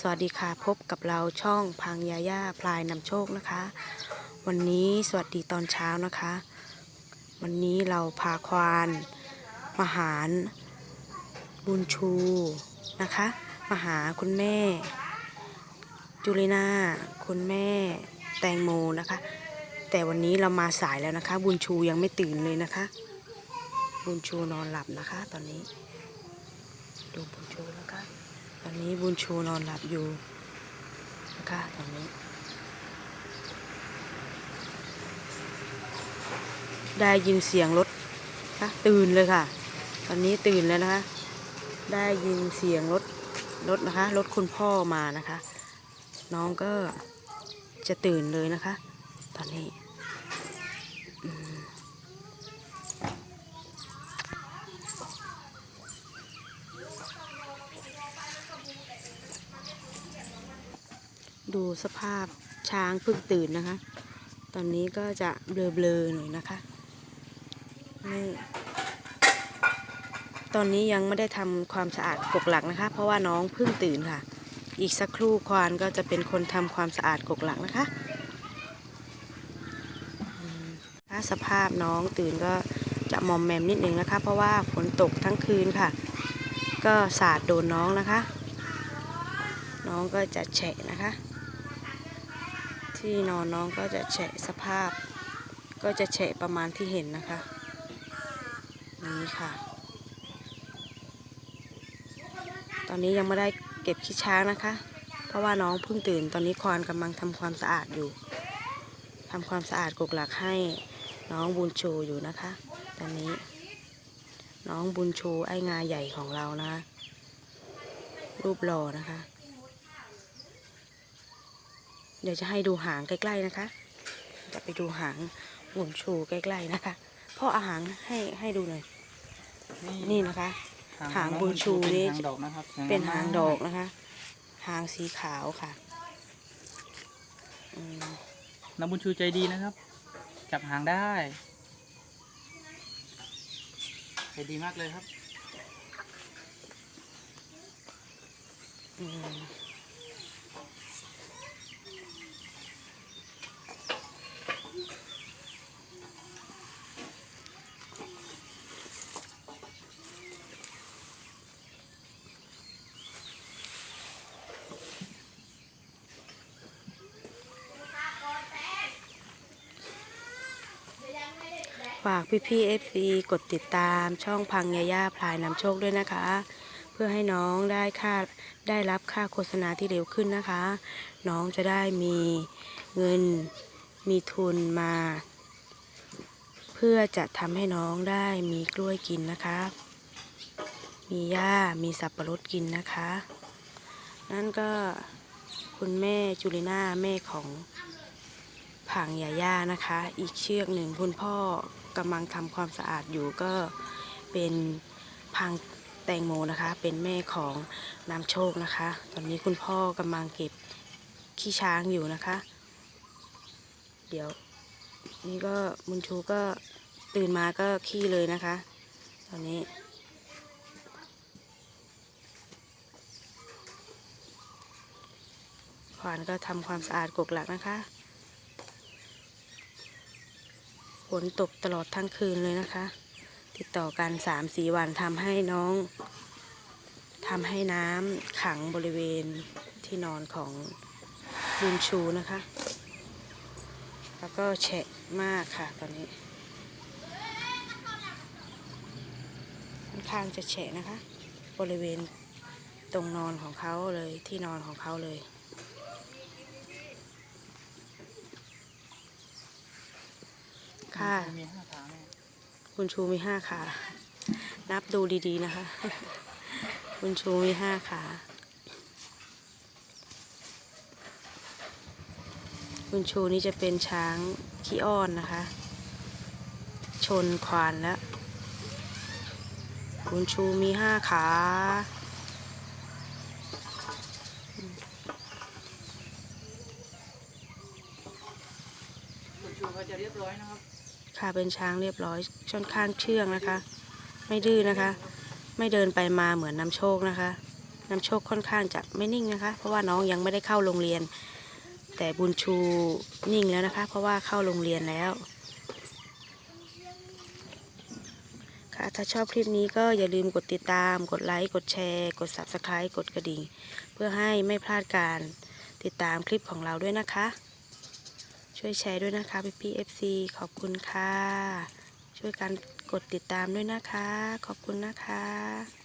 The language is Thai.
สวัสดีค่ะพบกับเราช่องพังยาย่าพลายนำโชคนะคะ วันนี้สวัสดีตอนเช้านะคะ วันนี้เราพาควานมาหารบุญชูนะคะมาหาคุณแม่ จุลินาคุณแม่แตงโมนะคะ แต่วันนี้เรามาสายแล้วนะคะ บุญชูยังไม่ตื่นเลยนะคะ บุญชูนอนหลับนะคะ ตอนนี้ดูบุญชูนะคะ ตอนนี้บุญชูนอนหลับอยู่นะคะตอนนี้ ได้ยินเสียงรถนะตื่นเลยค่ะ ตอนนี้ตื่นแล้วนะคะ ได้ยินเสียงรถรถนะคะรถคุณพ่อมานะคะ น้องก็จะตื่นเลยนะคะ ตอนนี้ ดูสภาพช้างเพิ่งตื่นนะคะ ตอนนี้ก็จะเบลอๆหน่อยนะคะนี่ตอนนี้ยังไม่ได้ทำความสะอาดกกหลักนะคะ เพราะว่าน้องเพิ่งตื่นค่ะ อีกสักครู่ควานก็จะเป็นคนทำความสะอาดกกหลักนะคะถ้าสภาพน้องตื่นก็จะมอมแมมนิดนึงนะคะ เพราะว่าฝนตกทั้งคืนค่ะ ก็สาดโดนน้องนะคะ น้องก็จะแฉะนะคะ ที่นอนน้องก็จะแฉะสภาพ ก็จะแฉะประมาณที่เห็นนะคะ นี่ค่ะ ตอนนี้ยังไม่ได้เก็บขี้ช้างนะคะ เพราะว่าน้องเพิ่งตื่น ตอนนี้ควานกำลังทำความสะอาดอยู่ทำความสะอาดกกหลักให้น้องบุญชูอยู่นะคะ ตอนนี้ น้องบุญชูไอ้งาใหญ่ของเรานะคะรูปหล่อนะคะ เดี๋ยวจะให้ดูหางใกล้ๆนะคะ จะไปดูหางบุญชูใกล้ๆนะคะพ่อเอาหางให้ให้ดูหน่อยนี่นะคะ หางบุญชูนี่เป็นหางดอกนะครับเป็นหางดอกนะคะหางสีขาวค่ะอืมน้ำบุญชูใจดีนะครับ จับหางได้ใจดีมากเลยครับ อืม ฝากพี่พี่เอฟซีกดติดตามช่องพังยาย่าพลายนำโชคด้วยนะคะ เพื่อให้น้องได้ค่าได้รับค่าโฆษณาที่เร็วขึ้นนะคะ น้องจะได้มีเงินมีทุนมา เพื่อจะทำให้น้องได้มีกล้วยกินนะคะ มีหญ้ามีสับปะรดกินนะคะ นั่นก็คุณแม่จุลิน่าแม่ของผังยาย่านะคะ อีกเชือกหนึ่งคุณพ่อ กำลังทำความสะอาดอยู่ก็เป็นพังแตงโมนะคะ เป็นแม่ของน้ำโชคนะคะ ตอนนี้คุณพ่อกำลังเก็บขี้ช้างอยู่นะคะ เดี๋ยว นี่ก็มุนชูก็ตื่นมาก็ขี้เลยนะคะ ตอนนี้ ขวานก็ทำความสะอาดกกหลักนะคะ ฝ นตกตลอดทั้งคืนเลยนะคะ ติดต่อกันสามสี่วันทำให้น้องทำให้น้ำขังบริเวณที่นอนของบุญชูนะคะ แล้วก็แฉะมากค่ะตอนนี้ค่อนข้างจะแฉะนะคะ บริเวณตรงนอนของเขาเลยที่นอนของเขาเลย ค่ะ มีห้าขาแม่คุณชูมีห้าขา นับดูดีๆนะคะคุณชูมีห้าขาคุณชูนี่จะเป็นช้างขี้อ้อนนะคะ ชนควานแล้วคุณชูมีห้าขาบุญชูเขาจะเรียบร้อยนะครับ ค่ะ เป็นช้างเรียบร้อยค่อนข้างเชื่องนะคะ ไม่ดื้อนะคะ ไม่เดินไปมาเหมือนน้ำโชคนะคะนนำโชคค่อนข้างจะไม่นิ่งนะคะ เพราะว่าน้องยังไม่ได้เข้าโรงเรียน แต่บุญชูนิ่งแล้วนะคะ เพราะว่าเข้าโรงเรียนแล้ว ค่ะถ้าชอบคลิปนี้ก็อย่าลืมกดติดตาม กดไลค์กดแชร์ กด Subscribe กดกระดิ่ง เพื่อให้ไม่พลาดการติดตามคลิปของเราด้วยนะคะ ช่วยแชร์ด้วยนะคะพี่พีเอฟซีขอบคุณค่ะ ช่วยกันกดติดตามด้วยนะคะ ขอบคุณนะคะ